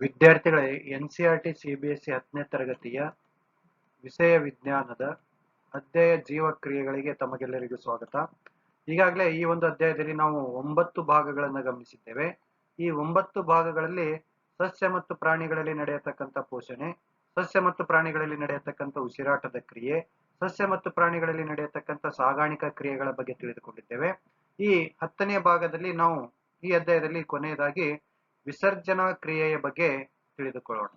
ವಿದ್ಯಾರ್ಥಿಗಳೇ N C R T C B S C ಹತ್ತನೇ ತರಗತಿಯ ವಿಷಯ ವಿಜ್ಞಾನದ ಅಧ್ಯಾಯ ಜೀವಕ್ರಿಯೆಗಳಿಗೆ ತಮಗೆಲ್ಲರಿಗೂ ಸ್ವಾಗತ. ಈಗಾಗಲೇ ಈ ಒಂದು ಅಧ್ಯಾಯದಲ್ಲಿ ನಾವು ಒಂಬತ್ತು ಭಾಗಗಳನ್ನು ಗಮನಿಸಿದ್ದೇವೆ. ಈ ಒಂಬತ್ತು ಭಾಗಗಳಲ್ಲಿ ಸಸ್ಯ ಮತ್ತು ಪ್ರಾಣಿಗಳಲ್ಲಿ ನಡೆಯತಕ್ಕಂಥ ಪೋಷಣೆ, ಸಸ್ಯ ಮತ್ತು ಪ್ರಾಣಿಗಳಲ್ಲಿ ನಡೆಯತಕ್ಕಂಥ ಉಸಿರಾಟದ ಕ್ರಿಯೆ, ಸಸ್ಯ ಮತ್ತು ಪ್ರಾಣಿಗಳಲ್ಲಿ ನಡೆಯತಕ್ಕಂಥ ಸಾಗಾಣಿಕಾ ಕ್ರಿಯೆಗಳ ಬಗ್ಗೆ ತಿಳಿದುಕೊಂಡಿದ್ದೇವೆ. ಈ ಹತ್ತನೆಯ ಭಾಗದಲ್ಲಿ ನಾವು ಈ ಅಧ್ಯಾಯದಲ್ಲಿ ಕೊನೆಯದಾಗಿ ವಿಸರ್ಜನಾ ಕ್ರಿಯೆಯ ಬಗ್ಗೆ ತಿಳಿದುಕೊಳ್ಳೋಣ.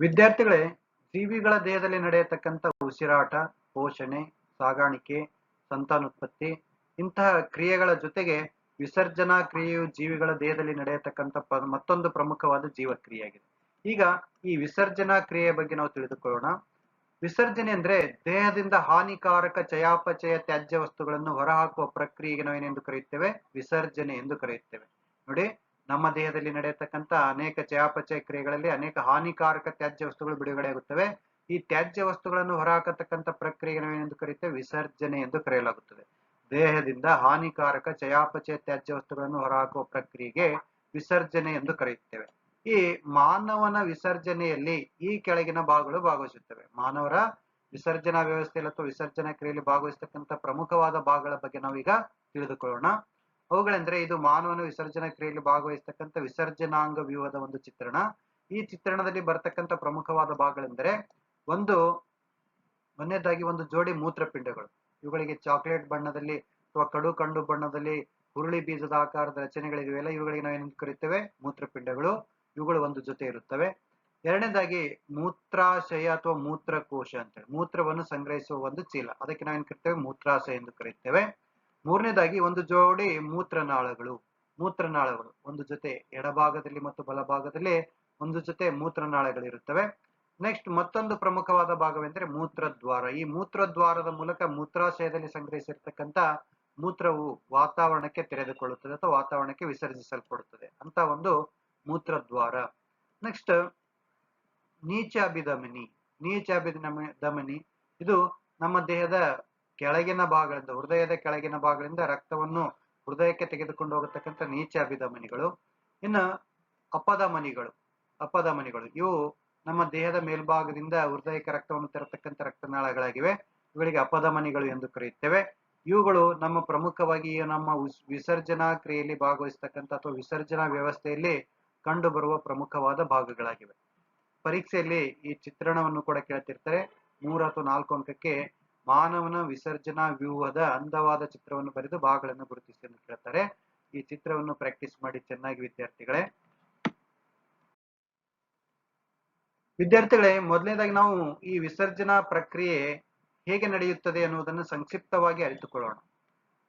ವಿದ್ಯಾರ್ಥಿಗಳೇ, ಜೀವಿಗಳ ದೇಹದಲ್ಲಿ ನಡೆಯತಕ್ಕಂಥ ಉಸಿರಾಟ, ಪೋಷಣೆ, ಸಾಗಾಣಿಕೆ, ಸಂತಾನೋತ್ಪತ್ತಿ, ಇಂತಹ ಕ್ರಿಯೆಗಳ ಜೊತೆಗೆ ವಿಸರ್ಜನಾ ಕ್ರಿಯೆಯು ಜೀವಿಗಳ ದೇಹದಲ್ಲಿ ನಡೆಯತಕ್ಕಂಥ ಮತ್ತೊಂದು ಪ್ರಮುಖವಾದ ಜೀವಕ್ರಿಯೆಯಾಗಿದೆ. ಈಗ ಈ ವಿಸರ್ಜನಾ ಕ್ರಿಯೆಯ ಬಗ್ಗೆ ನಾವು ತಿಳಿದುಕೊಳ್ಳೋಣ. ವಿಸರ್ಜನೆ ಅಂದ್ರೆ ದೇಹದಿಂದ ಹಾನಿಕಾರಕ ಚಯಾಪಚಯ ತ್ಯಾಜ್ಯ ವಸ್ತುಗಳನ್ನು ಹೊರಹಾಕುವ ಪ್ರಕ್ರಿಯೆಗೆ ನಾವೇನೆಂದು ಕರೆಯುತ್ತೇವೆ? ವಿಸರ್ಜನೆ ಎಂದು ಕರೆಯುತ್ತೇವೆ. ನೋಡಿ, ನಮ್ಮ ದೇಹದಲ್ಲಿ ನಡೆಯತಕ್ಕಂತ ಅನೇಕ ಚಯಾಪಚಯ ಕ್ರಿಯೆಗಳಲ್ಲಿ ಅನೇಕ ಹಾನಿಕಾರಕ ತ್ಯಾಜ್ಯ ವಸ್ತುಗಳು ಬಿಡುಗಡೆಯಾಗುತ್ತವೆ. ಈ ತ್ಯಾಜ್ಯ ವಸ್ತುಗಳನ್ನು ಹೊರಹಾಕತಕ್ಕಂತ ಪ್ರಕ್ರಿಯೆಗೆ ನಾವೇನೆಂದು ಕರೆಯುತ್ತೇವೆ? ವಿಸರ್ಜನೆ ಎಂದು ಕರೆಯಲಾಗುತ್ತದೆ. ದೇಹದಿಂದ ಹಾನಿಕಾರಕ ಚಯಾಪಚಯ ತ್ಯಾಜ್ಯ ವಸ್ತುಗಳನ್ನು ಹೊರಹಾಕುವ ಪ್ರಕ್ರಿಯೆಗೆ ವಿಸರ್ಜನೆ ಎಂದು ಕರೆಯುತ್ತೇವೆ. ಈ ಮಾನವನ ವಿಸರ್ಜನೆಯಲ್ಲಿ ಈ ಕೆಳಗಿನ ಭಾಗಗಳು ಭಾಗವಹಿಸುತ್ತವೆ. ಮಾನವರ ವಿಸರ್ಜನಾ ವ್ಯವಸ್ಥೆಯಲ್ಲಿ ಅಥವಾ ವಿಸರ್ಜನಾ ಕ್ರಿಯೆಯಲ್ಲಿ ಭಾಗವಹಿಸತಕ್ಕಂಥ ಪ್ರಮುಖವಾದ ಭಾಗಗಳ ಬಗ್ಗೆ ನಾವೀಗ ತಿಳಿದುಕೊಳ್ಳೋಣ. ಅವುಗಳೆಂದ್ರೆ ಇದು ಮಾನವನ ವಿಸರ್ಜನಾ ಕ್ರಿಯೆಯಲ್ಲಿ ಭಾಗವಹಿಸತಕ್ಕಂಥ ವಿಸರ್ಜನಾಂಗ ವ್ಯೂಹದ ಒಂದು ಚಿತ್ರಣ. ಈ ಚಿತ್ರಣದಲ್ಲಿ ಬರತಕ್ಕಂಥ ಪ್ರಮುಖವಾದ ಭಾಗಗಳೆಂದರೆ ಒಂದು ಮೊನ್ನೆದಾಗಿ ಒಂದು ಜೋಡಿ ಮೂತ್ರಪಿಂಡಗಳು. ಇವುಗಳಿಗೆ ಚಾಕ್ಲೇಟ್ ಬಣ್ಣದಲ್ಲಿ ಅಥವಾ ಕಡು ಕಂಡು ಬಣ್ಣದಲ್ಲಿ ಹುರುಳಿ ಬೀಜದ ಆಕಾರದ ರಚನೆಗಳಿವೆಯಲ್ಲ ಇವುಗಳಿಗೆ ನಾವೇನು ಕರೀತೇವೆ? ಮೂತ್ರಪಿಂಡಗಳು. ಇವುಗಳು ಒಂದು ಜೊತೆ ಇರುತ್ತವೆ. ಎರಡನೇದಾಗಿ ಮೂತ್ರಾಶಯ ಅಥವಾ ಮೂತ್ರಕೋಶ ಅಂತೇಳಿ. ಮೂತ್ರವನ್ನು ಸಂಗ್ರಹಿಸುವ ಒಂದು ಚೀಲ. ಅದಕ್ಕೆ ನಾವೇನು ಕರಿತೇವೆ? ಮೂತ್ರಾಶಯ ಎಂದು ಕರೆಯುತ್ತೇವೆ ಮೂರನೇದಾಗಿ ಒಂದು ಜೋಡಿ ಮೂತ್ರನಾಳಗಳು. ಮೂತ್ರನಾಳಗಳು ಒಂದು ಜೊತೆ ಎಡಭಾಗದಲ್ಲಿ ಮತ್ತು ಬಲಭಾಗದಲ್ಲಿ ಒಂದು ಜೊತೆ ಮೂತ್ರನಾಳಗಳಿರುತ್ತವೆ. ನೆಕ್ಸ್ಟ್ ಮತ್ತೊಂದು ಪ್ರಮುಖವಾದ ಭಾಗವೆಂದರೆ ಮೂತ್ರದ್ವಾರ. ಈ ಮೂತ್ರದ್ವಾರದ ಮೂಲಕ ಮೂತ್ರಾಶಯದಲ್ಲಿ ಸಂಗ್ರಹಿಸಿರ್ತಕ್ಕಂಥ ಮೂತ್ರವು ವಾತಾವರಣಕ್ಕೆ ತೆರೆದುಕೊಳ್ಳುತ್ತದೆ ಅಥವಾ ವಾತಾವರಣಕ್ಕೆ ವಿಸರ್ಜಿಸಲ್ಪಡುತ್ತದೆ ಅಂತ ಒಂದು ಮೂತ್ರದ್ವಾರ. ನೆಕ್ಸ್ಟ್ ನೀಚಾಭಿಧಮನಿ. ನೀಚಾಭಿಧಮನಿ ಧಮನಿ ಇದು ನಮ್ಮ ದೇಹದ ಕೆಳಗಿನ ಭಾಗಗಳಿಂದ, ಹೃದಯದ ಕೆಳಗಿನ ಭಾಗಗಳಿಂದ ರಕ್ತವನ್ನು ಹೃದಯಕ್ಕೆ ತೆಗೆದುಕೊಂಡು ಹೋಗತಕ್ಕಂಥ ನೀಚಾಭಿಧಮನಿಗಳು. ಇನ್ನು ಅಪಧಮನಿಗಳು ಅಪಧಮನಿಗಳು, ಇವು ನಮ್ಮ ದೇಹದ ಮೇಲ್ಭಾಗದಿಂದ ಹೃದಯಕ್ಕೆ ರಕ್ತವನ್ನು ತರತಕ್ಕಂಥ ರಕ್ತನಾಳಗಳಾಗಿವೆ. ಇವುಗಳಿಗೆ ಅಪಧಮನಿಗಳು ಎಂದು ಕರೆಯುತ್ತೇವೆ. ಇವುಗಳು ನಮ್ಮ ಪ್ರಮುಖವಾಗಿ ನಮ್ಮ ವಿಸರ್ಜನಾ ಕ್ರಿಯೆಯಲ್ಲಿ ಭಾಗವಹಿಸತಕ್ಕಂಥ ಅಥವಾ ವಿಸರ್ಜನಾ ವ್ಯವಸ್ಥೆಯಲ್ಲಿ ಕಂಡು ಬರುವ ಪ್ರಮುಖವಾದ ಭಾಗಗಳಾಗಿವೆ. ಪರೀಕ್ಷೆಯಲ್ಲಿ ಈ ಚಿತ್ರಣವನ್ನು ಕೂಡ ಕೇಳ್ತಿರ್ತಾರೆ. ಮೂರು ಅಥವಾ ನಾಲ್ಕು ಅಂಕಕ್ಕೆ ಮಾನವನ ವಿಸರ್ಜನಾ ವ್ಯೂಹದ ಅಂದವಾದ ಚಿತ್ರವನ್ನು ಬರೆದು ಭಾಗಗಳನ್ನು ಗುರುತಿಸಿ ಎಂದು ಕೇಳ್ತಾರೆ. ಈ ಚಿತ್ರವನ್ನು ಪ್ರಾಕ್ಟೀಸ್ ಮಾಡಿ ಚೆನ್ನಾಗಿ ವಿದ್ಯಾರ್ಥಿಗಳೇ. ವಿದ್ಯಾರ್ಥಿಗಳೇ, ಮೊದಲನೇದಾಗಿ ನಾವು ಈ ವಿಸರ್ಜನಾ ಪ್ರಕ್ರಿಯೆ ಹೇಗೆ ನಡೆಯುತ್ತದೆ ಅನ್ನುವುದನ್ನು ಸಂಕ್ಷಿಪ್ತವಾಗಿ ಅರಿತುಕೊಳ್ಳೋಣ.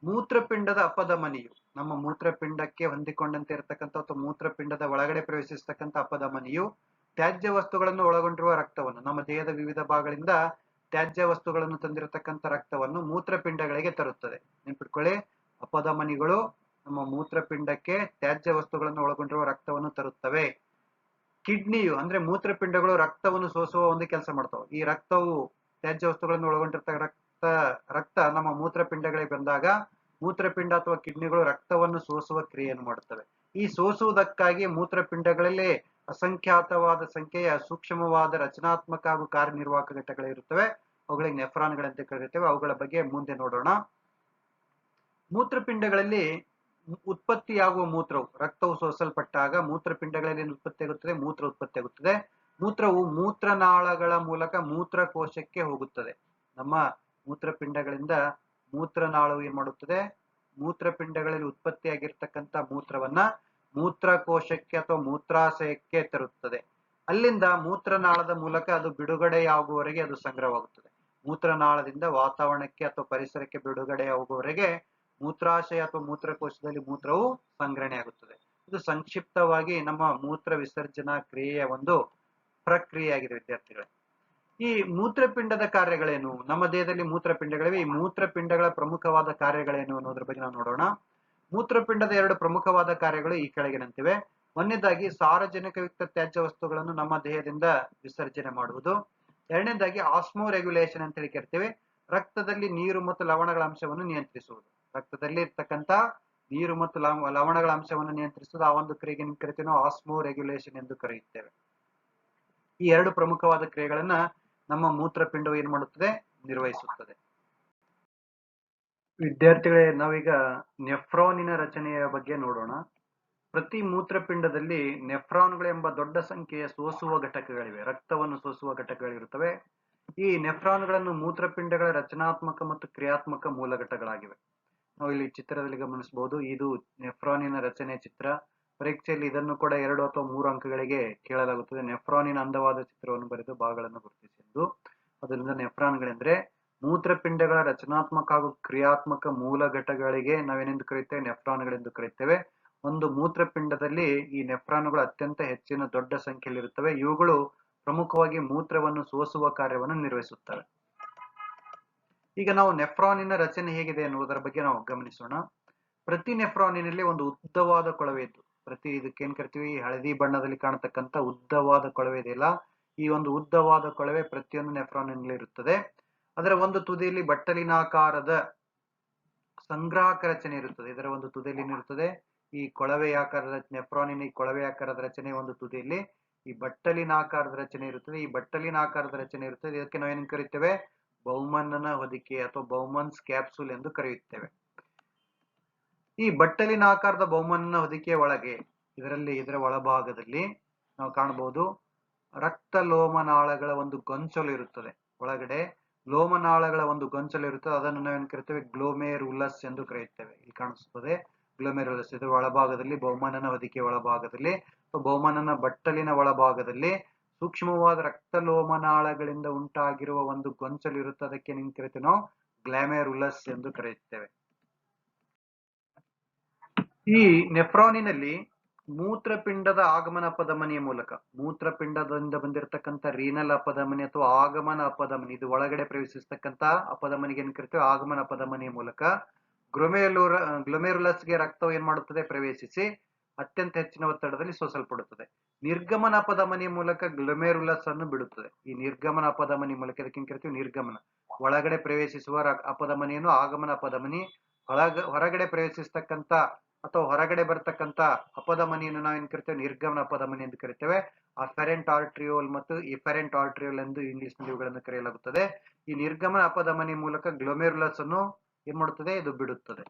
ಮೂತ್ರಪಿಂಡದ ಅಪಧಮನಿಯು ನಮ್ಮ ಮೂತ್ರಪಿಂಡಕ್ಕೆ ಹೊಂದಿಕೊಂಡಂತೆ ಇರತಕ್ಕಂಥ ಅಥವಾ ಮೂತ್ರಪಿಂಡದ ಒಳಗಡೆ ಪ್ರವೇಶಿಸತಕ್ಕಂಥ ಅಪಧಮನಿಯು ತ್ಯಾಜ್ಯ ವಸ್ತುಗಳನ್ನು ಒಳಗೊಂಡಿರುವ ರಕ್ತವನ್ನು, ನಮ್ಮ ದೇಹದ ವಿವಿಧ ಭಾಗಗಳಿಂದ ತ್ಯಾಜ್ಯ ವಸ್ತುಗಳನ್ನು ತಂದಿರತಕ್ಕಂಥ ರಕ್ತವನ್ನು ಮೂತ್ರಪಿಂಡಗಳಿಗೆ ತರುತ್ತದೆ. ನೆನ್ಪಿಟ್ಕೊಳ್ಳಿ ಅಪಧಮನಿಗಳು ನಮ್ಮ ಮೂತ್ರಪಿಂಡಕ್ಕೆ ತ್ಯಾಜ್ಯ ವಸ್ತುಗಳನ್ನು ಒಳಗೊಂಡಿರುವ ರಕ್ತವನ್ನು ತರುತ್ತವೆ. ಕಿಡ್ನಿಯು, ಅಂದ್ರೆ ಮೂತ್ರಪಿಂಡಗಳು ರಕ್ತವನ್ನು ಸೋಸುವ ಒಂದು ಕೆಲಸ ಮಾಡ್ತಾವೆ. ಈ ರಕ್ತವು ತ್ಯಾಜ್ಯ ವಸ್ತುಗಳನ್ನು ಒಳಗೊಂಡಿರ್ತಕ್ಕ ರಕ್ತ ರಕ್ತ ನಮ್ಮ ಮೂತ್ರಪಿಂಡಗಳಿಗೆ ಬಂದಾಗ ಮೂತ್ರಪಿಂಡ ಅಥವಾ ಕಿಡ್ನಿಗಳು ರಕ್ತವನ್ನು ಸೋಸುವ ಕ್ರಿಯೆಯನ್ನು ಮಾಡುತ್ತವೆ. ಈ ಸೋಸುವುದಕ್ಕಾಗಿ ಮೂತ್ರಪಿಂಡಗಳಲ್ಲಿ ಅಸಂಖ್ಯಾತವಾದ ಸಂಖ್ಯೆಯ ಸೂಕ್ಷ್ಮವಾದ ರಚನಾತ್ಮಕ ಹಾಗೂ ಕಾರ್ಯನಿರ್ವಾಹಕ ಘಟಕಗಳಿರುತ್ತವೆ. ಅವುಗಳಿಗೆ ನೆಫ್ರಾನ್ಗಳಂತೆ ಕರೆಯುತ್ತೇವೆ. ಅವುಗಳ ಬಗ್ಗೆ ಮುಂದೆ ನೋಡೋಣ. ಮೂತ್ರಪಿಂಡಗಳಲ್ಲಿ ಉತ್ಪತ್ತಿಯಾಗುವ ಮೂತ್ರವು, ರಕ್ತವು ಸೋಸಲ್ಪಟ್ಟಾಗ ಮೂತ್ರಪಿಂಡಗಳಲ್ಲಿ ಉತ್ಪತ್ತಿಯಾಗುತ್ತದೆ ಮೂತ್ರ ಉತ್ಪತ್ತಿಯಾಗುತ್ತದೆ ಮೂತ್ರವು ಮೂತ್ರನಾಳಗಳ ಮೂಲಕ ಮೂತ್ರಕೋಶಕ್ಕೆ ಹೋಗುತ್ತದೆ. ನಮ್ಮ ಮೂತ್ರಪಿಂಡಗಳಿಂದ ಮೂತ್ರನಾಳವು ಏನ್ ಮಾಡುತ್ತದೆ? ಮೂತ್ರಪಿಂಡಗಳಲ್ಲಿ ಉತ್ಪತ್ತಿಯಾಗಿರ್ತಕ್ಕಂಥ ಮೂತ್ರವನ್ನ ಮೂತ್ರಕೋಶಕ್ಕೆ ಅಥವಾ ಮೂತ್ರಾಶಯಕ್ಕೆ ತರುತ್ತದೆ. ಅಲ್ಲಿಂದ ಮೂತ್ರನಾಳದ ಮೂಲಕ ಅದು ಬಿಡುಗಡೆಯಾಗುವವರೆಗೆ ಅದು ಸಂಗ್ರಹವಾಗುತ್ತದೆ. ಮೂತ್ರನಾಳದಿಂದ ವಾತಾವರಣಕ್ಕೆ ಅಥವಾ ಪರಿಸರಕ್ಕೆ ಬಿಡುಗಡೆಯಾಗುವವರೆಗೆ ಮೂತ್ರಾಶಯ ಅಥವಾ ಮೂತ್ರಕೋಶದಲ್ಲಿ ಮೂತ್ರವು ಸಂಗ್ರಹಣೆ ಆಗುತ್ತದೆ ಇದು ಸಂಕ್ಷಿಪ್ತವಾಗಿ ನಮ್ಮ ಮೂತ್ರ ವಿಸರ್ಜನಾ ಕ್ರಿಯೆಯ ಒಂದು ಪ್ರಕ್ರಿಯೆಯಾಗಿದೆ, ವಿದ್ಯಾರ್ಥಿಗಳೇ. ಈ ಮೂತ್ರಪಿಂಡದ ಕಾರ್ಯಗಳೇನು? ನಮ್ಮ ದೇಹದಲ್ಲಿ ಮೂತ್ರಪಿಂಡಗಳಿವೆ. ಈ ಮೂತ್ರಪಿಂಡಗಳ ಪ್ರಮುಖವಾದ ಕಾರ್ಯಗಳೇನು ಅನ್ನೋದ್ರ ಬಗ್ಗೆ ನಾವು ನೋಡೋಣ. ಮೂತ್ರಪಿಂಡದ ಎರಡು ಪ್ರಮುಖವಾದ ಕಾರ್ಯಗಳು ಈ ಕೆಳಗಿನಂತಿವೆ. ಒಂದನೇದಾಗಿ ಸಾರಜನಕಯುಕ್ತ ತ್ಯಾಜ್ಯ ವಸ್ತುಗಳನ್ನು ನಮ್ಮ ದೇಹದಿಂದ ವಿಸರ್ಜನೆ ಮಾಡುವುದು. ಎರಡನೇದಾಗಿ ಆಸ್ಮೋ ರೆಗ್ಯುಲೇಷನ್ ಅಂತ ಹೇಳಿ ಕರಿತೇವೆ ರಕ್ತದಲ್ಲಿ ನೀರು ಮತ್ತು ಲವಣಗಳ ಅಂಶವನ್ನು ನಿಯಂತ್ರಿಸುವುದು. ರಕ್ತದಲ್ಲಿ ಇರ್ತಕ್ಕಂತ ನೀರು ಮತ್ತು ಲವ- ಲವಣಗಳ ಅಂಶವನ್ನು ನಿಯಂತ್ರಿಸುವುದು. ಆ ಒಂದು ಕ್ರಿಯೆಗೆ ಕರಿತೀವಿ ಆಸ್ಮೋ ರೆಗ್ಯುಲೇಷನ್ ಎಂದು ಕರೆಯುತ್ತೇವೆ. ಈ ಎರಡು ಪ್ರಮುಖವಾದ ಕ್ರಿಯೆಗಳನ್ನ ನಮ್ಮ ಮೂತ್ರಪಿಂಡವು ಏನ್ ಮಾಡುತ್ತದೆ? ನಿರ್ವಹಿಸುತ್ತದೆ. ವಿದ್ಯಾರ್ಥಿಗಳೇ, ನಾವೀಗ ನೆಫ್ರಾನಿನ ರಚನೆಯ ಬಗ್ಗೆ ನೋಡೋಣ. ಪ್ರತಿ ಮೂತ್ರಪಿಂಡದಲ್ಲಿ ನೆಫ್ರಾನ್ಗಳೆಂಬ ದೊಡ್ಡ ಸಂಖ್ಯೆಯ ಸೋಸುವ ಘಟಕಗಳಿವೆ. ರಕ್ತವನ್ನು ಸೋಸುವ ಘಟಕಗಳಿರುತ್ತವೆ. ಈ ನೆಫ್ರಾನ್ಗಳನ್ನು ಮೂತ್ರಪಿಂಡಗಳ ರಚನಾತ್ಮಕ ಮತ್ತು ಕ್ರಿಯಾತ್ಮಕ ಮೂಲ ಘಟಕಗಳಾಗಿವೆ. ನಾವು ಇಲ್ಲಿ ಚಿತ್ರದಲ್ಲಿ ಗಮನಿಸಬಹುದು. ಇದು ನೆಫ್ರಾನಿನ ರಚನೆ ಚಿತ್ರ. ಪರೀಕ್ಷೆಯಲ್ಲಿ ಇದನ್ನು ಕೂಡ ಎರಡು ಅಥವಾ ಮೂರು ಅಂಕಗಳಿಗೆ ಕೇಳಲಾಗುತ್ತದೆ. ನೆಫ್ರಾನಿನ ಅಂದವಾದ ಚಿತ್ರವನ್ನು ಬರೆದು ಭಾಗಗಳನ್ನು ಗುರುತಿಸಿದ್ದು, ಅದರಿಂದ ನೆಫ್ರಾನ್ಗಳೆಂದ್ರೆ ಮೂತ್ರಪಿಂಡಗಳ ರಚನಾತ್ಮಕ ಹಾಗೂ ಕ್ರಿಯಾತ್ಮಕ ಮೂಲ ಘಟಕಗಳಿಗೆ ನಾವೇನೆಂದು ಕರೆಯುತ್ತೇವೆ? ನೆಫ್ರಾನ್ಗಳೆಂದು ಕರೆಯುತ್ತೇವೆ. ಒಂದು ಮೂತ್ರಪಿಂಡದಲ್ಲಿ ಈ ನೆಫ್ರಾನ್ಗಳು ಅತ್ಯಂತ ಹೆಚ್ಚಿನ ದೊಡ್ಡ ಸಂಖ್ಯೆಯಲ್ಲಿರುತ್ತವೆ. ಇವುಗಳು ಪ್ರಮುಖವಾಗಿ ಮೂತ್ರವನ್ನು ಸೋಸುವ ಕಾರ್ಯವನ್ನು ನಿರ್ವಹಿಸುತ್ತವೆ. ಈಗ ನಾವು ನೆಫ್ರಾನಿನ ರಚನೆ ಹೇಗಿದೆ ಎನ್ನುವುದರ ಬಗ್ಗೆ ನಾವು ಗಮನಿಸೋಣ. ಪ್ರತಿ ನೆಫ್ರಾನಿನಲ್ಲಿ ಒಂದು ಉದ್ದವಾದ ಕೊಳವೆ ಇದ್ದು ಪ್ರತಿ ಇದಕ್ಕೆ ಏನ್ ಕರಿತೀವಿ? ಹಳದಿ ಬಣ್ಣದಲ್ಲಿ ಕಾಣತಕ್ಕಂತ ಉದ್ದವಾದ ಕೊಳವೆ ಇದೆಯಲ್ಲ ಈ ಒಂದು ಉದ್ದವಾದ ಕೊಳವೆ ಪ್ರತಿಯೊಂದು ನೆಫ್ರಾನ್ನಲ್ಲಿ ಇರುತ್ತದೆ. ಅದರ ಒಂದು ತುದಿಯಲ್ಲಿ ಬಟ್ಟಲಿನಾಕಾರದ ಸಂಗ್ರಾಹಕ ರಚನೆ ಇರುತ್ತದೆ. ಇದರ ಒಂದು ತುದಿಯಲ್ಲಿ ಇರುತ್ತದೆ. ಈ ಕೊಳವೆ ಆಕಾರದ ನೆಫ್ರಾನಿನ ಈ ಕೊಳವೆ ಆಕಾರದ ರಚನೆ ಒಂದು ತುದಿಯಲ್ಲಿ ಈ ಬಟ್ಟಲಿನ ಆಕಾರದ ರಚನೆ ಇರುತ್ತದೆ. ಈ ಬಟ್ಟಲಿನ ಆಕಾರದ ರಚನೆ ಇರುತ್ತದೆ. ಇದಕ್ಕೆ ನಾವೇನು ಕರಿತೇವೆ? ಬೌಮನ್ನನ ಹೊದಿಕೆ ಅಥವಾ ಬೌಮನ್ಸ್ ಕ್ಯಾಪ್ಸೂಲ್ ಎಂದು ಕರೆಯುತ್ತೇವೆ. ಈ ಬಟ್ಟಲಿನ ಆಕಾರದ ಬಹುಮಾನನ ಹೊದಿಕೆಯ ಒಳಗೆ, ಇದರಲ್ಲಿ ಇದರ ಒಳಭಾಗದಲ್ಲಿ ನಾವು ಕಾಣಬಹುದು ರಕ್ತ ಲೋಮನಾಳಗಳ ಒಂದು ಗೊಂಚಲು ಇರುತ್ತದೆ. ಒಳಗಡೆ ಲೋಮನಾಳಗಳ ಒಂದು ಗೊಂಚಲು ಇರುತ್ತದೆ. ಅದನ್ನು ನಾವೇನು ಕರಿತೇವೆ? ಗ್ಲೋಮೇರುಲಸ್ ಎಂದು ಕರೆಯುತ್ತೇವೆ. ಇಲ್ಲಿ ಕಾಣಿಸುತ್ತದೆ. ಗ್ಲೋಮೆರುಲಸ್ ಇದರ ಒಳಭಾಗದಲ್ಲಿ, ಬಹುಮಾನನ ಹೊದಿಕೆ ಒಳಭಾಗದಲ್ಲಿ ಬಹುಮಾನನ ಬಟ್ಟಲಿನ ಒಳಭಾಗದಲ್ಲಿ ಸೂಕ್ಷ್ಮವಾದ ರಕ್ತ ಲೋಮನಾಳಗಳಿಂದ ಉಂಟಾಗಿರುವ ಒಂದು ಗೊಂಚಲು ಇರುತ್ತೆ ಅದಕ್ಕೆ ನಿಂತಿರುತ್ತೆ ನಾವು ನಾವು? ಗ್ಲಾಮೆರುಲಸ್ ಎಂದು ಕರೆಯುತ್ತೇವೆ. ಈ ನೆಫ್ರಾನಿನಲ್ಲಿ ಮೂತ್ರಪಿಂಡದ ಆಗಮನ ಅಪಧಮನಿಯ ಮೂಲಕ, ಮೂತ್ರಪಿಂಡದಿಂದ ಬಂದಿರತಕ್ಕಂಥ ರೀನಲ್ ಅಪಧಮನಿ ಅಥವಾ ಆಗಮನ ಅಪಧಮನಿ, ಇದು ಒಳಗಡೆ ಪ್ರವೇಶಿಸತಕ್ಕಂಥ ಅಪಧಮನಿಗೆ ಏನ್ ಕರಿತೀವಿ? ಆಗಮನ ಅಪಧಮನಿಯ ಮೂಲಕ ಗ್ಲೊಮೆರುಲರ್, ಗ್ಲೊಮೆರುಲಸ್ಗೆ ರಕ್ತವು ಏನ್ ಮಾಡುತ್ತದೆ? ಪ್ರವೇಶಿಸಿ ಅತ್ಯಂತ ಹೆಚ್ಚಿನ ಒತ್ತಡದಲ್ಲಿ ಸೋಸಲ್ಪಡುತ್ತದೆ. ನಿರ್ಗಮನ ಅಪಧಮನಿಯ ಮೂಲಕ ಗ್ಲೊಮೆರುಲಸ್ ಅನ್ನು ಬಿಡುತ್ತದೆ. ಈ ನಿರ್ಗಮನ ಅಪಧಮನಿ ಮೂಲಕ ಇದಕ್ಕೆ ಕರಿತೀವಿ? ನಿರ್ಗಮನ. ಒಳಗಡೆ ಪ್ರವೇಶಿಸುವ ಅಪಧಮನಿಯನ್ನು ಆಗಮನ ಅಪಧಮನಿ, ಒಳಗ, ಹೊರಗಡೆ ಪ್ರವೇಶಿಸ್ತಕ್ಕಂತ ಅಥವಾ ಹೊರಗಡೆ ಬರ್ತಕ್ಕಂತ ಅಪಧಮನಿಯನ್ನು ನಾವೇನ್ ಕರಿತೇವೆ? ನಿರ್ಗಮನ ಅಪಧಮನಿ ಎಂದು ಕರಿತೇವೆ. ಫೆರೆಂಟ್ ಆರ್ಟ್ರಿಯೋಲ್ ಮತ್ತು ಇಫೆರೆಂಟ್ ಆರ್ಟ್ರಿಯೋಲ್ ಎಂದು ಇಂಗ್ಲಿಷ್ನಲ್ಲಿ ಇವುಗಳನ್ನು ಕರೆಯಲಾಗುತ್ತದೆ. ಈ ನಿರ್ಗಮನ ಅಪಧಮನಿ ಮೂಲಕ ಗ್ಲೊಮೆರುಲಸ್ ಅನ್ನು ಏನ್ ಮಾಡುತ್ತದೆ? ಇದು ಬಿಡುತ್ತದೆ.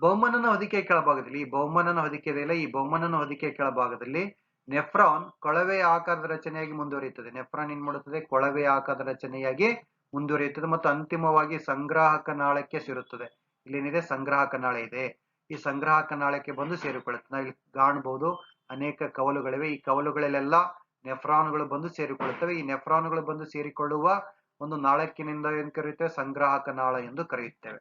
ಬಹುಮನನ ಹೊದಿಕೆ ಕೆಳಭಾಗದಲ್ಲಿ, ಈ ಬಹುಮನನ ಹೊದಿಕೆ ಇದೆಯಲ್ಲ ಈ ಬಹುಮನನ ಹೊದಿಕೆ ಕೆಳಭಾಗದಲ್ಲಿ ನೆಫ್ರಾನ್ ಕೊಳವೆಯ ಆಕಾರದ ರಚನೆಯಾಗಿ ಮುಂದುವರಿಯುತ್ತದೆ. ನೆಫ್ರಾನ್ ಏನ್ ಮಾಡುತ್ತದೆ? ಕೊಳವೆಯ ಆಕಾರದ ರಚನೆಯಾಗಿ ಮುಂದುವರಿಯುತ್ತದೆ ಮತ್ತು ಅಂತಿಮವಾಗಿ ಸಂಗ್ರಾಹಕ ನಾಳಕ್ಕೆ ಸೇರುತ್ತದೆ. ಇಲ್ಲೇನಿದೆ ಸಂಗ್ರಾಹಕ ನಾಳ ಇದೆ. ಈ ಸಂಗ್ರಾಹಕ ನಾಳಕ್ಕೆ ಬಂದು ಸೇರಿಕೊಳ್ಳುತ್ತೆ. ನಾವು ಇಲ್ಲಿ ಕಾಣಬಹುದು ಅನೇಕ ಕವಲುಗಳಿವೆ. ಈ ಕವಲುಗಳಲ್ಲೆಲ್ಲ ನೆಫ್ರಾನ್ಗಳು ಬಂದು ಸೇರಿಕೊಳ್ಳುತ್ತವೆ. ಈ ನೆಫ್ರಾನ್ಗಳು ಬಂದು ಸೇರಿಕೊಳ್ಳುವ ಒಂದು ನಾಳಕ್ಕಿನಿಂದ ಏನ್ ಕರೆಯುತ್ತೇವೆ ಸಂಗ್ರಾಹಕ ನಾಳ ಎಂದು ಕರೆಯುತ್ತೇವೆ.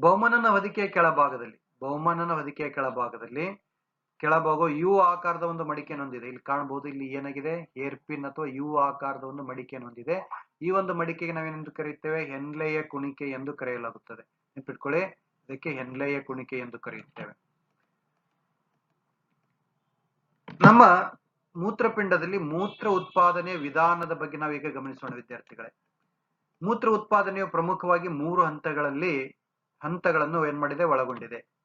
ಬಹುಮನನ ಹೊದಿಕೆಯ ಕೆಳಭಾಗದಲ್ಲಿ ಬಹುಮನನ ಹೊದಿಕೆಯ ಕೆಳಭಾಗದಲ್ಲಿ ಕೆಳಭಾಗ ಯು ಆಕಾರದ ಒಂದು ಮಡಿಕೆಯನ್ನು ಹೊಂದಿದೆ ಇಲ್ಲಿ ಕಾಣಬಹುದು ಇಲ್ಲಿ ಏನಾಗಿದೆ? ಏರ್ ಪಿನ್ ಅಥವಾ ಯು ಆಕಾರದ ಒಂದು ಮಡಿಕೆಯನ್ನು ಹೊಂದಿದೆ ಈ ಒಂದು ಮಡಿಕೆಗೆ ನಾವೇನೆಂದು ಕರೆಯುತ್ತೇವೆ? ಹೆನ್ಲೆಯ ಕುಣಿಕೆ ಎಂದು ಕರೆಯಲಾಗುತ್ತದೆ. ನೆನ್ಪಿಟ್ಕೊಳ್ಳಿ. ಇದಕ್ಕೆ ಹೆನ್ಲೆಯ ಕುಣಿಕೆ ಎಂದು ಕರೆಯುತ್ತೇವೆ. ನಮ್ಮ ಮೂತ್ರಪಿಂಡದಲ್ಲಿ ಮೂತ್ರ ಉತ್ಪಾದನೆ ವಿಧಾನದ ಬಗ್ಗೆ ನಾವೀಗ ಗಮನಿಸೋಣ ವಿದ್ಯಾರ್ಥಿಗಳೇ. ಮೂತ್ರ ಉತ್ಪಾದನೆಯು ಪ್ರಮುಖವಾಗಿ ಮೂರು ಹಂತಗಳಲ್ಲಿ, ಹಂತಗಳನ್ನು ಏನ್ ಮಾಡಿದೆ ಒಳಗೊಂಡಿದೆ.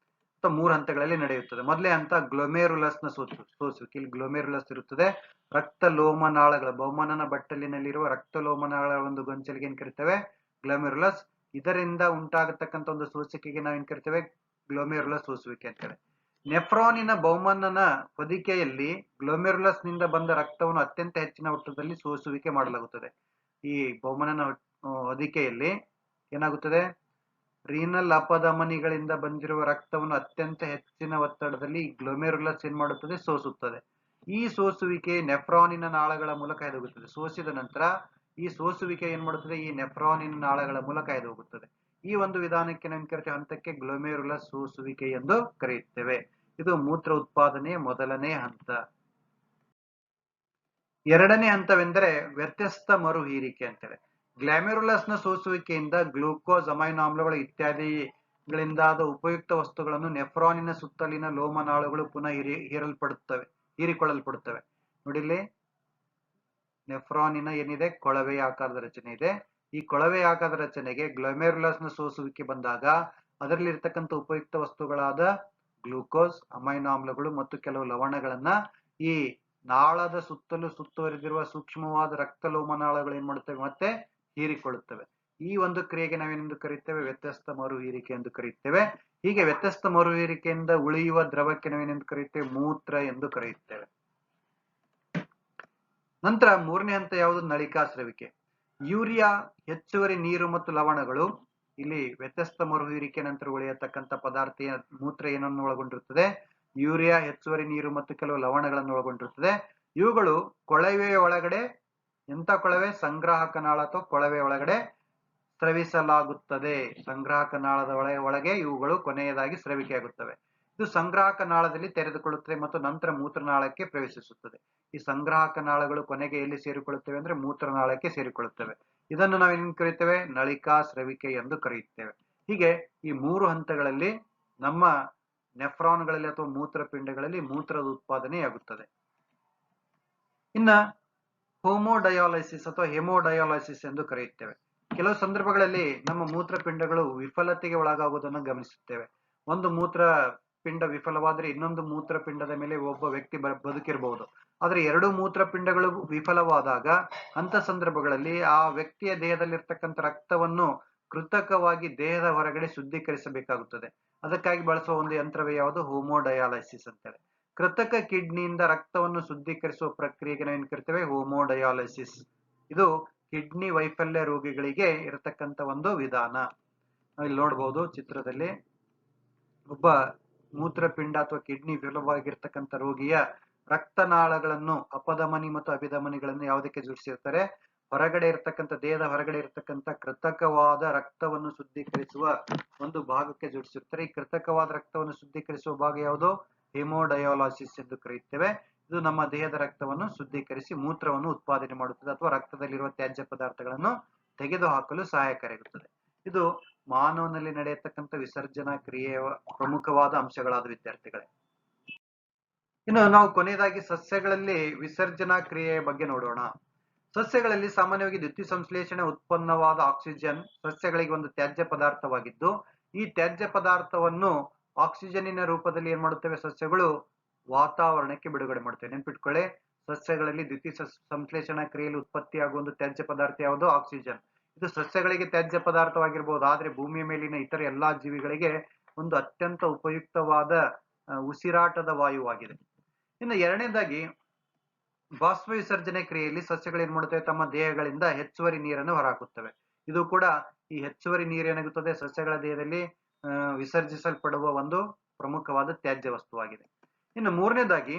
ಮೂರು ಹಂತಗಳಲ್ಲಿ ನಡೆಯುತ್ತದೆ. ಮೊದಲೇ ಹಂತ ಗ್ಲೋಮೆರುಲಸ್ನ ಸೋಸು ಸೋಸುವಿಕೆ. ಇಲ್ಲಿ ಗ್ಲೊಮೇರುಲಸ್ ಇರುತ್ತದೆ. ರಕ್ತ ಲೋಮನಾಳಗಳ ಬಹುಮಾನನ ಬಟ್ಟಲಿನಲ್ಲಿರುವ ರಕ್ತ ಲೋಮನಾಳಗಳ ಒಂದು ಗೊಂಚಲಿಗೆ ಏನ್ ಕರಿತೇವೆ? ಗ್ಲೋಮೆರುಲಸ್ ಇದರಿಂದ ಉಂಟಾಗತಕ್ಕಂತ ಒಂದು ಸೋಸುವಿಕೆಗೆ ನಾವೇನ್ ಕರಿತೇವೆ? ಗ್ಲೊಮೇರುಲಸ್ ಸೋಸುವಿಕೆ ಅಂತೇಳಿ ನೆಫ್ರಾನಿನ ಬಹುಮಾನನ ಹೊದಿಕೆಯಲ್ಲಿ ಗ್ಲೊಮೆರುಲಸ್ನಿಂದ ಬಂದ ರಕ್ತವನ್ನು ಅತ್ಯಂತ ಹೆಚ್ಚಿನ ಒಟ್ಟದಲ್ಲಿ ಸೋಸುವಿಕೆ ಮಾಡಲಾಗುತ್ತದೆ. ಈ ಬಹುಮಾನನ ಹೊದಿಕೆಯಲ್ಲಿ ಏನಾಗುತ್ತದೆ? ರೀನಲ್ ಅಪಧಮನಿಗಳಿಂದ ಬಂದಿರುವ ರಕ್ತವನ್ನು ಅತ್ಯಂತ ಹೆಚ್ಚಿನ ಒತ್ತಡದಲ್ಲಿ ಗ್ಲೊಮೆರುಲಸ್ ಏನ್ ಮಾಡುತ್ತದೆ? ಸೋಸುತ್ತದೆ. ಈ ಸೋಸುವಿಕೆ ನೆಫ್ರಾನಿನ ನಾಳಗಳ ಮೂಲಕ ಎದುಗುತ್ತದೆ. ಸೋಸಿದ ನಂತರ ಈ ಸೋಸುವಿಕೆ ಏನ್ ಮಾಡುತ್ತದೆ? ಈ ನೆಫ್ರಾನಿನ ನಾಳಗಳ ಮೂಲಕ ಎದುಗುತ್ತದೆ. ಈ ಒಂದು ವಿಧಾನಕ್ಕೆ ನಾವು ಕರಿತೇವೆ? ಹಂತಕ್ಕೆ ಗ್ಲೊಮೆರುಲಸ್ ಸೋಸುವಿಕೆ ಎಂದು ಕರೆಯುತ್ತೇವೆ. ಇದು ಮೂತ್ರ ಉತ್ಪಾದನೆಯ ಮೊದಲನೇ ಹಂತ. ಎರಡನೇ ಹಂತವೆಂದರೆ ವ್ಯತ್ಯಸ್ತ ಮರುಹೀರಿಕೆ ಅಂತೇಳಿ. ಗ್ಲಾಮೆರುಲಸ್ನ ಸೋಸುವಿಕೆಯಿಂದ ಗ್ಲೂಕೋಸ್, ಅಮೈನೋ ಆಮ್ಲಗಳು ಇತ್ಯಾದಿಗಳಿಂದಾದ ಉಪಯುಕ್ತ ವಸ್ತುಗಳನ್ನು ನೆಫ್ರಾನಿನ ಸುತ್ತಲಿನ ಲೋಮನಾಳುಗಳು ಪುನಃ ಹಿರಿ ಹೀರಲ್ಪಡುತ್ತವೆ, ಹೀರಿಕೊಳ್ಳಲ್ಪಡುತ್ತವೆ. ನೋಡಿಲ್ಲಿ, ನೆಫ್ರಾನಿನ ಏನಿದೆ? ಕೊಳವೆಯ ಆಕಾರದ ರಚನೆ ಇದೆ. ಈ ಕೊಳವೆ ಆಕಾರದ ರಚನೆಗೆ ಗ್ಲೊಮೆರುಲಸ್ನ ಸೋಸುವಿಕೆ ಬಂದಾಗ ಅದರಲ್ಲಿರ್ತಕ್ಕಂಥ ಉಪಯುಕ್ತ ವಸ್ತುಗಳಾದ ಗ್ಲೂಕೋಸ್, ಅಮೈನೋ ಆಮ್ಲಗಳು ಮತ್ತು ಕೆಲವು ಲವಣಗಳನ್ನ ಈ ನಾಳದ ಸುತ್ತಲೂ ಸುತ್ತುವರಿದಿರುವ ಸೂಕ್ಷ್ಮವಾದ ರಕ್ತ ಲೋಮನಾಳಗಳು ಏನ್ ಮಾಡುತ್ತವೆ ಮತ್ತೆ ಹೀರಿಕೊಳ್ಳುತ್ತವೆ. ಈ ಒಂದು ಕ್ರಿಯೆಗೆ ನಾವೇನೆಂದು ಕರೆಯುತ್ತೇವೆ? ವ್ಯತ್ಯಸ್ತ ಮರು ಹೀರಿಕೆ ಎಂದು ಕರೆಯುತ್ತೇವೆ. ಹೀಗೆ ವ್ಯತ್ಯಸ್ತ ಮರು ಹೀರಿಕೆಯಿಂದ ಉಳಿಯುವ ದ್ರವಕ್ಕೆ ನಾವೇನೆಂದು ಕರೆಯುತ್ತೇವೆ? ಮೂತ್ರ ಎಂದು ಕರೆಯುತ್ತೇವೆ. ನಂತರ ಮೂರನೇ ಹಂತ ಯಾವುದು? ನಳಿಕಾ ಸ್ರವಿಕೆ ಯೂರಿಯಾ, ಹೆಚ್ಚುವರಿ ನೀರು ಮತ್ತು ಲವಣಗಳು. ಇಲ್ಲಿ ವ್ಯತ್ಯಸ್ತ ಮರುಹೀರಿಕೆ ನಂತರ ಉಳಿಯತಕ್ಕಂಥ ಪದಾರ್ಥ ಮೂತ್ರ ಏನನ್ನು ಒಳಗೊಂಡಿರುತ್ತದೆ? ಯೂರಿಯಾ, ಹೆಚ್ಚುವರಿ ನೀರು ಮತ್ತು ಕೆಲವು ಲವಣಗಳನ್ನು ಒಳಗೊಂಡಿರುತ್ತದೆ. ಇವುಗಳು ಕೊಳವೆಯ ಒಳಗಡೆ ಎಂತ ಕೊಳವೆ? ಸಂಗ್ರಾಹಕ ಅಥವಾ ಕೊಳವೆ ಒಳಗಡೆ ಸ್ರವಿಸಲಾಗುತ್ತದೆ. ಸಂಗ್ರಾಹಕ ನಾಳದ ಒಳಗೆ ಒಳಗೆ ಇವುಗಳು ಕೊನೆಯದಾಗಿ ಸ್ರವಿಕೆಯಾಗುತ್ತವೆ. ಇದು ಸಂಗ್ರಾಹಕ ನಾಳದಲ್ಲಿ ತೆರೆದುಕೊಳ್ಳುತ್ತದೆ ಮತ್ತು ನಂತರ ಮೂತ್ರನಾಳಕ್ಕೆ ಪ್ರವೇಶಿಸುತ್ತದೆ. ಈ ಸಂಗ್ರಾಹಕ ನಾಳಗಳು ಕೊನೆಗೆ ಎಲ್ಲಿ ಸೇರಿಕೊಳ್ಳುತ್ತವೆ ಅಂದ್ರೆ ಮೂತ್ರನಾಳಕ್ಕೆ ಸೇರಿಕೊಳ್ಳುತ್ತವೆ. ಇದನ್ನು ನಾವೇನು ಕರೆಯುತ್ತೇವೆ? ನಳಿಕಾ ಸ್ರವಿಕೆ ಎಂದು ಕರೆಯುತ್ತೇವೆ. ಹೀಗೆ ಈ ಮೂರು ಹಂತಗಳಲ್ಲಿ ನಮ್ಮ ನೆಫ್ರಾನ್ಗಳಲ್ಲಿ ಅಥವಾ ಮೂತ್ರಪಿಂಡಗಳಲ್ಲಿ ಮೂತ್ರದ ಉತ್ಪಾದನೆಯಾಗುತ್ತದೆ. ಇನ್ನ ಹೋಮೋಡಯಾಲೈಸಿಸ್ ಅಥವಾ ಹೆಮೋಡಯಾಲೈಸಿಸ್ ಎಂದು ಕರೆಯುತ್ತೇವೆ. ಕೆಲವು ಸಂದರ್ಭಗಳಲ್ಲಿ ನಮ್ಮ ಮೂತ್ರಪಿಂಡಗಳು ವಿಫಲತೆಗೆ ಒಳಗಾಗುವುದನ್ನು ಗಮನಿಸುತ್ತೇವೆ. ಒಂದು ಮೂತ್ರ ಪಿಂಡ ವಿಫಲವಾದರೆ ಇನ್ನೊಂದು ಮೂತ್ರಪಿಂಡದ ಮೇಲೆ ಒಬ್ಬ ವ್ಯಕ್ತಿ ಬದುಕಿರಬಹುದು ಆದರೆ ಎರಡು ಮೂತ್ರಪಿಂಡಗಳು ವಿಫಲವಾದಾಗ ಅಂತ ಸಂದರ್ಭಗಳಲ್ಲಿ ಆ ವ್ಯಕ್ತಿಯ ದೇಹದಲ್ಲಿರ್ತಕ್ಕಂಥ ರಕ್ತವನ್ನು ಕೃತಕವಾಗಿ ದೇಹದ ಹೊರಗಡೆ ಶುದ್ಧೀಕರಿಸಬೇಕಾಗುತ್ತದೆ. ಅದಕ್ಕಾಗಿ ಬಳಸುವ ಒಂದು ಯಂತ್ರವೇ ಯಾವುದು? ಹೋಮೋಡಯಾಲೈಸಿಸ್ ಅಂತೇಳಿ. ಕೃತಕ ಕಿಡ್ನಿಯಿಂದ ರಕ್ತವನ್ನು ಶುದ್ಧೀಕರಿಸುವ ಪ್ರಕ್ರಿಯೆಗೆ ನಾವು ಏನ್ ಕರಿತೇವೆ? ಹೋಮೋಡಯಾಲಿಸಿಸ್. ಇದು ಕಿಡ್ನಿ ವೈಫಲ್ಯ ರೋಗಿಗಳಿಗೆ ಇರತಕ್ಕಂತ ಒಂದು ವಿಧಾನ. ಇಲ್ಲಿ ನೋಡಬಹುದು ಚಿತ್ರದಲ್ಲಿ ಒಬ್ಬ ಮೂತ್ರಪಿಂಡ ಅಥವಾ ಕಿಡ್ನಿ ವಿಫಲವಾಗಿರ್ತಕ್ಕಂಥ ರೋಗಿಯ ರಕ್ತನಾಳಗಳನ್ನು ಅಪಧಮನಿ ಮತ್ತು ಅಭಿಧಮನಿಗಳನ್ನು ಯಾವುದಕ್ಕೆ ಜೋಡಿಸಿರ್ತಾರೆ? ಹೊರಗಡೆ ಇರತಕ್ಕಂಥ ದೇಹದ ಹೊರಗಡೆ ಇರತಕ್ಕಂಥ ಕೃತಕವಾದ ರಕ್ತವನ್ನು ಶುದ್ಧೀಕರಿಸುವ ಒಂದು ಭಾಗಕ್ಕೆ ಜೋಡಿಸಿರ್ತಾರೆ. ಈ ಕೃತಕವಾದ ರಕ್ತವನ್ನು ಶುದ್ಧೀಕರಿಸುವ ಭಾಗ ಯಾವುದು? ಹೆಮೋಡಯಾಲಾಸಿಸ್ ಎಂದು ಕರೆಯುತ್ತೇವೆ. ಇದು ನಮ್ಮ ದೇಹದ ರಕ್ತವನ್ನು ಶುದ್ಧೀಕರಿಸಿ ಮೂತ್ರವನ್ನು ಉತ್ಪಾದನೆ ಮಾಡುತ್ತದೆ ಅಥವಾ ರಕ್ತದಲ್ಲಿರುವ ತ್ಯಾಜ್ಯ ಪದಾರ್ಥಗಳನ್ನು ತೆಗೆದುಹಾಕಲು ಸಹಾಯಕಾರಿಯಾಗುತ್ತದೆ ಇದು ಮಾನವನಲ್ಲಿ ನಡೆಯತಕ್ಕಂಥ ವಿಸರ್ಜನಾ ಕ್ರಿಯೆಯ ಪ್ರಮುಖವಾದ ಅಂಶಗಳಾದ ವಿದ್ಯಾರ್ಥಿಗಳೇ. ಇನ್ನು ನಾವು ಕೊನೆಯದಾಗಿ ಸಸ್ಯಗಳಲ್ಲಿ ವಿಸರ್ಜನಾ ಕ್ರಿಯೆಯ ಬಗ್ಗೆ ನೋಡೋಣ. ಸಸ್ಯಗಳಲ್ಲಿ ಸಾಮಾನ್ಯವಾಗಿ ದ್ಯುತಿ ಸಂಶ್ಲೇಷಣೆ ಉತ್ಪನ್ನವಾದ ಆಕ್ಸಿಜನ್ ಸಸ್ಯಗಳಿಗೆ ಒಂದು ತ್ಯಾಜ್ಯ ಪದಾರ್ಥವಾಗಿದ್ದು, ಈ ತ್ಯಾಜ್ಯ ಪದಾರ್ಥವನ್ನು ಆಕ್ಸಿಜನ್ನಿನ ರೂಪದಲ್ಲಿ ಏನ್ ಮಾಡುತ್ತವೆ? ಸಸ್ಯಗಳು ವಾತಾವರಣಕ್ಕೆ ಬಿಡುಗಡೆ ಮಾಡುತ್ತವೆ. ನೆನ್ಪಿಟ್ಕೊಳ್ಳಿ, ಸಸ್ಯಗಳಲ್ಲಿ ದ್ವಿತೀಯ ಸಂಶ್ಲೇಷಣಾ ಕ್ರಿಯೆಯಲ್ಲಿ ಉತ್ಪತ್ತಿಯಾಗುವ ಒಂದು ತ್ಯಾಜ್ಯ ಪದಾರ್ಥ ಯಾವುದು? ಆಕ್ಸಿಜನ್. ಇದು ಸಸ್ಯಗಳಿಗೆ ತ್ಯಾಜ್ಯ ಪದಾರ್ಥವಾಗಿರ್ಬೋದು. ಆದ್ರೆ ಭೂಮಿಯ ಮೇಲಿನ ಇತರ ಎಲ್ಲಾ ಜೀವಿಗಳಿಗೆ ಒಂದು ಅತ್ಯಂತ ಉಪಯುಕ್ತವಾದ ಉಸಿರಾಟದ ವಾಯುವಾಗಿದೆ. ಇನ್ನು ಎರಡನೇದಾಗಿ ಬಾಷ್ಪ ವಿಸರ್ಜನೆ ಕ್ರಿಯೆಯಲ್ಲಿ ಸಸ್ಯಗಳು ಏನ್ ಮಾಡುತ್ತವೆ? ತಮ್ಮ ದೇಹಗಳಿಂದ ಹೆಚ್ಚುವರಿ ನೀರನ್ನು ಹೊರಹಾಕುತ್ತವೆ. ಇದು ಕೂಡ ಈ ಹೆಚ್ಚುವರಿ ನೀರು ಏನಾಗುತ್ತದೆ? ಸಸ್ಯಗಳ ದೇಹದಲ್ಲಿ ವಿಸರ್ಜಿಸಲ್ಪಡುವ ಒಂದು ಪ್ರಮುಖವಾದ ತ್ಯಾಜ್ಯ ವಸ್ತುವಾಗಿದೆ. ಇನ್ನು ಮೂರನೇದಾಗಿ,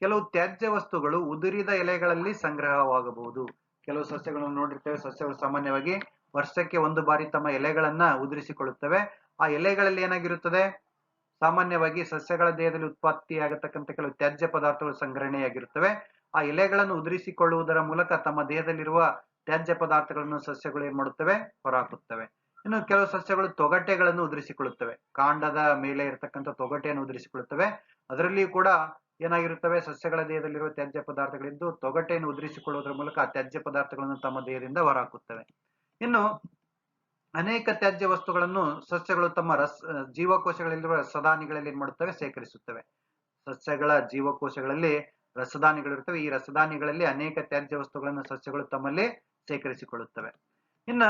ಕೆಲವು ತ್ಯಾಜ್ಯ ವಸ್ತುಗಳು ಉದುರಿದ ಎಲೆಗಳಲ್ಲಿ ಸಂಗ್ರಹವಾಗಬಹುದು. ಕೆಲವು ಸಸ್ಯಗಳನ್ನು ನೋಡಿರ್ತೇವೆ. ಸಸ್ಯಗಳು ಸಾಮಾನ್ಯವಾಗಿ ವರ್ಷಕ್ಕೆ ಒಂದು ಬಾರಿ ತಮ್ಮ ಎಲೆಗಳನ್ನ ಉದುರಿಸಿಕೊಳ್ಳುತ್ತವೆ. ಆ ಎಲೆಗಳಲ್ಲಿ ಏನಾಗಿರುತ್ತದೆ? ಸಾಮಾನ್ಯವಾಗಿ ಸಸ್ಯಗಳ ದೇಹದಲ್ಲಿ ಉತ್ಪತ್ತಿಯಾಗತಕ್ಕಂಥ ಕೆಲವು ತ್ಯಾಜ್ಯ ಪದಾರ್ಥಗಳು ಸಂಗ್ರಹಣೆಯಾಗಿರುತ್ತವೆ. ಆ ಎಲೆಗಳನ್ನು ಉದುರಿಸಿಕೊಳ್ಳುವುದರ ಮೂಲಕ ತಮ್ಮ ದೇಹದಲ್ಲಿರುವ ತ್ಯಾಜ್ಯ ಪದಾರ್ಥಗಳನ್ನು ಸಸ್ಯಗಳು ಏನ್ ಮಾಡುತ್ತವೆ ಹೊರಹಾಕುತ್ತವೆ ಇನ್ನು ಕೆಲವು ಸಸ್ಯಗಳು ತೊಗಟೆಗಳನ್ನು ಉದುರಿಸಿಕೊಳ್ಳುತ್ತವೆ. ಕಾಂಡದ ಮೇಲೆ ಇರತಕ್ಕಂಥ ತೊಗಟೆಯನ್ನು ಉದುರಿಸಿಕೊಳ್ಳುತ್ತವೆ. ಅದರಲ್ಲಿಯೂ ಕೂಡ ಏನಾಗಿರುತ್ತವೆ? ಸಸ್ಯಗಳ ದೇಹದಲ್ಲಿರುವ ತ್ಯಾಜ್ಯ ಪದಾರ್ಥಗಳಿದ್ದು ತೊಗಟೆಯನ್ನು ಉದುರಿಸಿಕೊಳ್ಳುವುದರ ಮೂಲಕ ಆ ತ್ಯಾಜ್ಯ ಪದಾರ್ಥಗಳನ್ನು ತಮ್ಮ ದೇಹದಿಂದ ಹೊರಹಾಕುತ್ತವೆ. ಇನ್ನು ಅನೇಕ ತ್ಯಾಜ್ಯ ವಸ್ತುಗಳನ್ನು ಸಸ್ಯಗಳು ತಮ್ಮ ರಸ, ಜೀವಕೋಶಗಳಲ್ಲಿರುವ ರಸದಾನಿಗಳಲ್ಲಿ ಏನ್ ಮಾಡುತ್ತವೆ? ಸೇಕರಿಸುತ್ತವೆ ಸಸ್ಯಗಳ ಜೀವಕೋಶಗಳಲ್ಲಿ ರಸದಾನಿಗಳಿರುತ್ತವೆ ಈ ರಸದಾನಿಗಳಲ್ಲಿ ಅನೇಕ ತ್ಯಾಜ್ಯ ವಸ್ತುಗಳನ್ನು ಸಸ್ಯಗಳು ತಮ್ಮಲ್ಲಿ ಸೇಕರಿಸಿಕೊಳ್ಳುತ್ತವೆ ಇನ್ನ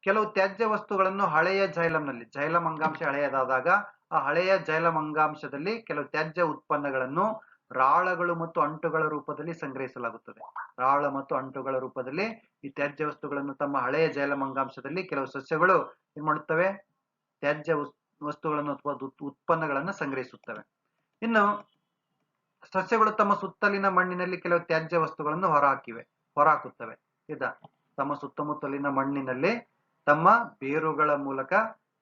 ಕೆಲವು ತ್ಯಾಜ್ಯ ವಸ್ತುಗಳನ್ನು ಹಳೆಯ ಜೈಲಂನಲ್ಲಿ ಜೈಲಂ ಅಂಗಾಂಶ ಹಳೆಯದಾದಾಗ, ಆ ಹಳೆಯ ಜೈಲಂ ಅಂಗಾಂಶದಲ್ಲಿ ಕೆಲವು ತ್ಯಾಜ್ಯ ಉತ್ಪನ್ನಗಳನ್ನು ರಾಳಗಳು ಮತ್ತು ಅಂಟುಗಳ ರೂಪದಲ್ಲಿ ಸಂಗ್ರಹಿಸಲಾಗುತ್ತದೆ. ರಾಳ ಮತ್ತು ಅಂಟುಗಳ ರೂಪದಲ್ಲಿ ಈ ತ್ಯಾಜ್ಯ ವಸ್ತುಗಳನ್ನು ತಮ್ಮ ಹಳೆಯ ಜೈಲಂ ಅಂಗಾಂಶದಲ್ಲಿ ಕೆಲವು ಸಸ್ಯಗಳು ಏನ್ ಮಾಡುತ್ತವೆ? ತ್ಯಾಜ್ಯ ವಸ್- ವಸ್ತುಗಳನ್ನು ಅಥವಾ ಉತ್ಪನ್ನಗಳನ್ನು ಸಂಗ್ರಹಿಸುತ್ತವೆ. ಇನ್ನು ಸಸ್ಯಗಳು ತಮ್ಮ ಸುತ್ತಲಿನ ಮಣ್ಣಿನಲ್ಲಿ ಕೆಲವು ತ್ಯಾಜ್ಯ ವಸ್ತುಗಳನ್ನು ಹೊರಹಾಕಿವೆ, ಹೊರಹಾಕುತ್ತವೆ. ಇದ, ತಮ್ಮ ಸುತ್ತಮುತ್ತಲಿನ ಮಣ್ಣಿನಲ್ಲಿ ತಮ್ಮ ಬೇರುಗಳ ಮೂಲಕ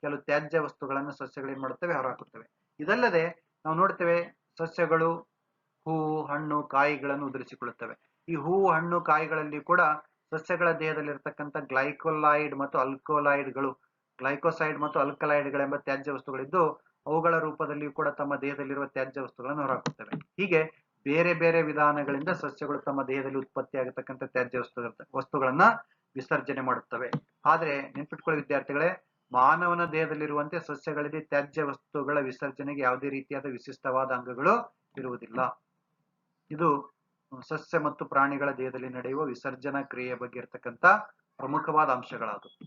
ಕೆಲವು ತ್ಯಾಜ್ಯ ವಸ್ತುಗಳನ್ನು ಸಸ್ಯಗಳು ಏನ್ ಮಾಡುತ್ತವೆ, ಹೊರಹಾಕುತ್ತವೆ. ಇದಲ್ಲದೆ ನಾವು ನೋಡ್ತೇವೆ ಸಸ್ಯಗಳು ಹೂವು ಹಣ್ಣು, ಕಾಯಿಗಳನ್ನು ಉದುರಿಸಿಕೊಳ್ಳುತ್ತವೆ. ಈ ಹೂವು ಹಣ್ಣು, ಕಾಯಿಗಳಲ್ಲಿ ಕೂಡ ಸಸ್ಯಗಳ ದೇಹದಲ್ಲಿರ್ತಕ್ಕಂಥ ಗ್ಲೈಕೋಲಾಯ್ಡ್ ಮತ್ತು ಅಲ್ಕೋಲೈಡ್ಗಳು, ಗ್ಲೈಕೋಸೈಡ್ ಮತ್ತು ಅಲ್ಕಲೈಡ್ಗಳೆಂಬ ತ್ಯಾಜ್ಯ ವಸ್ತುಗಳಿದ್ದು, ಅವುಗಳ ರೂಪದಲ್ಲಿಯೂ ಕೂಡ ತಮ್ಮ ದೇಹದಲ್ಲಿರುವ ತ್ಯಾಜ್ಯ ವಸ್ತುಗಳನ್ನು ಹೊರಹಾಕುತ್ತವೆ. ಹೀಗೆ ಬೇರೆ ಬೇರೆ ವಿಧಾನಗಳಿಂದ ಸಸ್ಯಗಳು ತಮ್ಮ ದೇಹದಲ್ಲಿ ಉತ್ಪತ್ತಿಯಾಗತಕ್ಕಂಥ ತ್ಯಾಜ್ಯ ವಸ್ತು, ವಸ್ತುಗಳನ್ನ ವಿಸರ್ಜನೆ ಮಾಡುತ್ತವೆ. ಆದ್ರೆ ನೆನ್ಪಿಟ್ಕೊಳ್ಳಿ ವಿದ್ಯಾರ್ಥಿಗಳೇ, ಮಾನವನ ದೇಹದಲ್ಲಿರುವಂತೆ ಸಸ್ಯಗಳಲ್ಲಿ ತ್ಯಾಜ್ಯ ವಸ್ತುಗಳ ವಿಸರ್ಜನೆಗೆ ಯಾವುದೇ ರೀತಿಯಾದ ವಿಶಿಷ್ಟವಾದ ಅಂಗಗಳು ಇರುವುದಿಲ್ಲ. ಇದು ಸಸ್ಯ ಮತ್ತು ಪ್ರಾಣಿಗಳ ದೇಹದಲ್ಲಿ ನಡೆಯುವ ವಿಸರ್ಜನಾ ಕ್ರಿಯೆಯ ಬಗ್ಗೆ ಇರತಕ್ಕಂತ ಪ್ರಮುಖವಾದ ಅಂಶಗಳಾದವು.